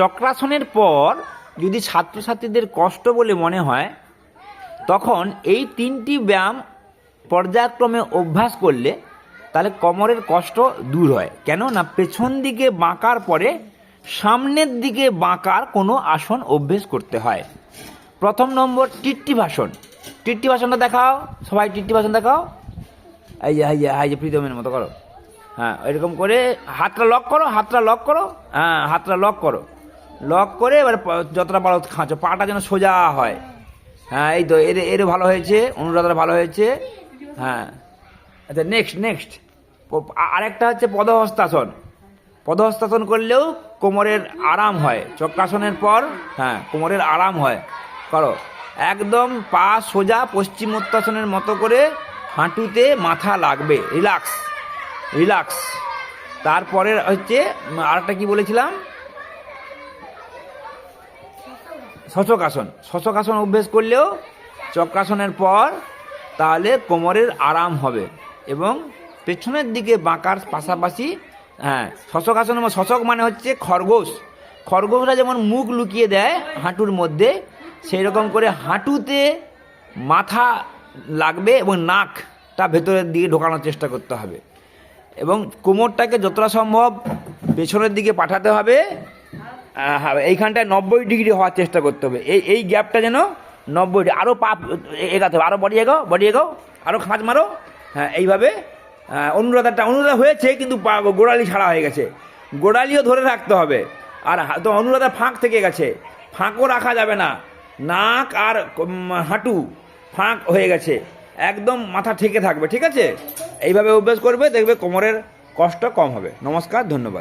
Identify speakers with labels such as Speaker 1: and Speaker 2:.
Speaker 1: চক্রাসনের পর যদি ছাত্রছাত্রীদের কষ্ট বলে মনে হয়, তখন এই তিনটি ব্যায়াম পর্যায়ক্রমে অভ্যাস করলে তাহলে কোমরের কষ্ট দূর হয়। কেন না পেছন দিকে বাঁকার পরে সামনের দিকে বাঁকার কোনো আসন অভ্যেস করতে হয়। প্রথম নম্বর টিট্টি ভাষণ। টিট্টি ভাষণটা দেখাও। সবাই টিট্টি ভাষণ দেখাও। এই যে এই যে যে প্রীতমের মতো করো। হ্যাঁ এরকম করে হাতটা লক করো, হাতটা লক করো। হ্যাঁ হাতটা লক করো। লক করে এবার যতটা পারো খাঁচো, পাটা যেন সোজা হয়। হ্যাঁ এই তো, এর এর ভালো হয়েছে, অনুরাধার ভালো হয়েছে। হ্যাঁ। আচ্ছা নেক্সট নেক্সট আরেকটা হচ্ছে পদহস্তাসন। পদহস্তাসন করলেও কোমরের আরাম হয়। চক্রাসনের পর হ্যাঁ কোমরের আরাম হয়। করো। একদম পা সোজা পশ্চিমোত্তাসনের মতো করে হাঁটুতে মাথা লাগবে। রিল্যাক্স। রিল্যাক্স। তারপরের হচ্ছে আরেকটা কি বলেছিলাম? শশকাসন। শশকাসন অভ্যেস করলেও চক্রাসনের পর তাহলে কোমরের আরাম হবে এবং পেছনের দিকে বাঁকার পাশাপাশি হ্যাঁ শশকাসন শশক মানে হচ্ছে খরগোশ। খরগোশরা যেমন মুখ লুকিয়ে দেয় হাঁটুর মধ্যে, সেই রকম করে হাঁটুতে মাথা লাগবে এবং নাকটা ভেতরের দিকে ঢোকানোর চেষ্টা করতে হবে। এবং কোমরটাকে যতটা সম্ভব পেছনের দিকে পাঠাতে হবে এইখানটায় নব্বই ডিগ্রি হওয়ার চেষ্টা করতে হবে। এই এই গ্যাপটা যেন নব্বই ডিগ্রি আরও পা এ- এগাতে হবে আরও বডি এগাও বডি এগাও আরও খাঁচ মারো। হ্যাঁ এইভাবে অনুরাধাটা অনুরাধা হয়েছে, কিন্তু গোড়ালি ছাড়া হয়ে গেছে। গোড়ালিও ধরে রাখতে হবে। আর তো অনুরাধা ফাঁক থেকে গেছে। ফাঁকও রাখা যাবে না। নাক আর হাঁটু ফাঁক হয়ে গেছে। একদম মাথা ঠেকে থাকবে, ঠিক আছে? এইভাবে অভ্যাস করবে, দেখবে কোমরের কষ্ট কম হবে। নমস্কার, ধন্যবাদ।